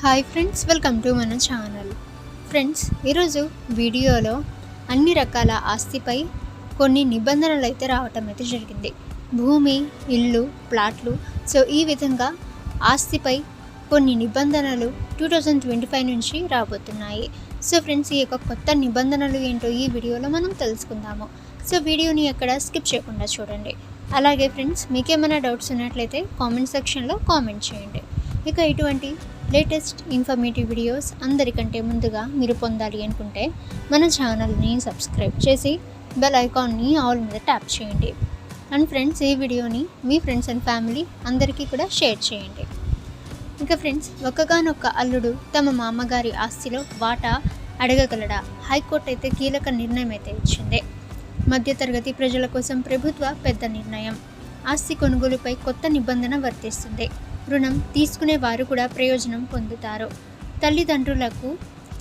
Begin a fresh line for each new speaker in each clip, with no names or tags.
Hi friends welcome to మన channel friends ఈరోజు వీడియోలో అన్ని రకాల ఆస్తిపై కొన్ని నిబంధనలు అయితే రావటం అయితే జరిగింది. భూమి ఇల్లు ప్లాట్లు. సో ఈ విధంగా ఆస్తిపై కొన్ని నిబంధనలు టూ థౌజండ్ ట్వంటీ ఫైవ్ నుంచి రాబోతున్నాయి. సో ఫ్రెండ్స్ ఈ యొక్క కొత్త నిబంధనలు ఏంటో ఈ వీడియోలో మనం తెలుసుకుందాము. సో వీడియోని ఎక్కడ స్కిప్ చేయకుండా చూడండి. అలాగే ఫ్రెండ్స్ మీకేమైనా డౌట్స్ ఉన్నట్లయితే కామెంట్ సెక్షన్లో కామెంట్ చేయండి. ఇక ఇటువంటి లేటెస్ట్ ఇన్ఫర్మేటివ్ వీడియోస్ అందరికంటే ముందుగా మీరు పొందాలి అనుకుంటే మన ఛానల్ని సబ్స్క్రైబ్ చేసి బెల్ ఐకాన్ని ఆల్ మీద ట్యాప్ చేయండి. అండ్ ఫ్రెండ్స్ ఈ వీడియోని మీ ఫ్రెండ్స్ అండ్ ఫ్యామిలీ అందరికీ కూడా షేర్ చేయండి. ఇంకా ఫ్రెండ్స్ ఒక్కగానొక్క అల్లుడు తమ మామగారి ఆస్తిలో వాటా అడగగలడా? హైకోర్టు అయితే కీలక నిర్ణయం అయితే ఇచ్చింది. మధ్యతరగతి ప్రజల కోసం ప్రభుత్వ పెద్ద నిర్ణయం. ఆస్తి కొనుగోలుపై కొత్త నిబంధన వర్తిస్తుంది. రుణం తీసుకునే వారు కూడా ప్రయోజనం పొందుతారు. తల్లిదండ్రులకు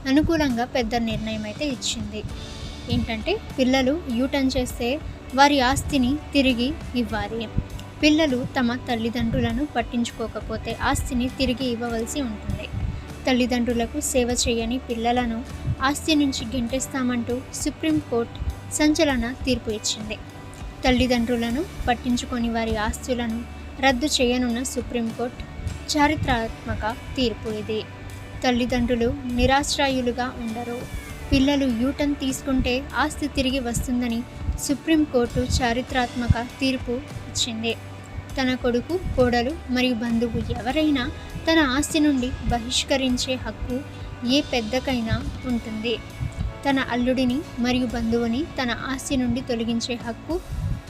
అనుకూలంగా పెద్ద నిర్ణయం అయితే ఇచ్చింది. ఏంటంటే పిల్లలు యూటర్న్ చేస్తే వారి ఆస్తిని తిరిగి ఇవ్వాలి. పిల్లలు తమ తల్లిదండ్రులను పట్టించుకోకపోతే ఆస్తిని తిరిగి ఇవ్వవలసి ఉంటుంది. తల్లిదండ్రులకు సేవ చేయని పిల్లలను ఆస్తి నుంచి గెంటేస్తామంటూ సుప్రీంకోర్టు సంచలన తీర్పు ఇచ్చింది. తల్లిదండ్రులను పట్టించుకొని వారి ఆస్తులను రద్దు చేయనున్న సుప్రీంకోర్టు చారిత్రాత్మక తీర్పు ఇది. తల్లిదండ్రులు నిరాశ్రాయులుగా ఉండరు. పిల్లలు యూటర్న్ తీసుకుంటే ఆస్తి తిరిగి వస్తుందని సుప్రీంకోర్టు చారిత్రాత్మక తీర్పు ఇచ్చింది. తన కొడుకు కోడలు మరియు బంధువు ఎవరైనా తన ఆస్తి నుండి బహిష్కరించే హక్కు ఏ పెద్దకైనా ఉంటుంది. తన అల్లుడిని మరియు బంధువుని తన ఆస్తి నుండి తొలగించే హక్కు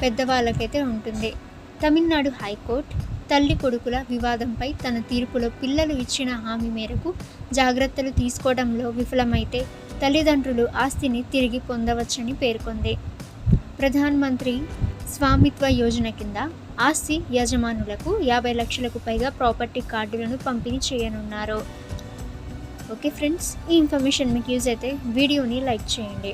పెద్దవాళ్ళకైతే ఉంటుంది. తమిళనాడు హైకోర్టు తల్లి కొడుకుల వివాదంపై తన తీర్పులో పిల్లలు ఇచ్చిన హామీ మేరకు జాగ్రత్తలు తీసుకోవడంలో విఫలమైతే తల్లిదండ్రులు ఆస్తిని తిరిగి పొందవచ్చని పేర్కొంది. ప్రధాన్ మంత్రి స్వామిత్వ యోజన కింద ఆస్తి యజమానులకు యాభై లక్షలకు పైగా ప్రాపర్టీ కార్డులను పంపిణీ చేయనున్నారు. ఓకే ఫ్రెండ్స్ ఈ ఇన్ఫర్మేషన్ మీకు యూజ్ అయితే వీడియోని లైక్ చేయండి.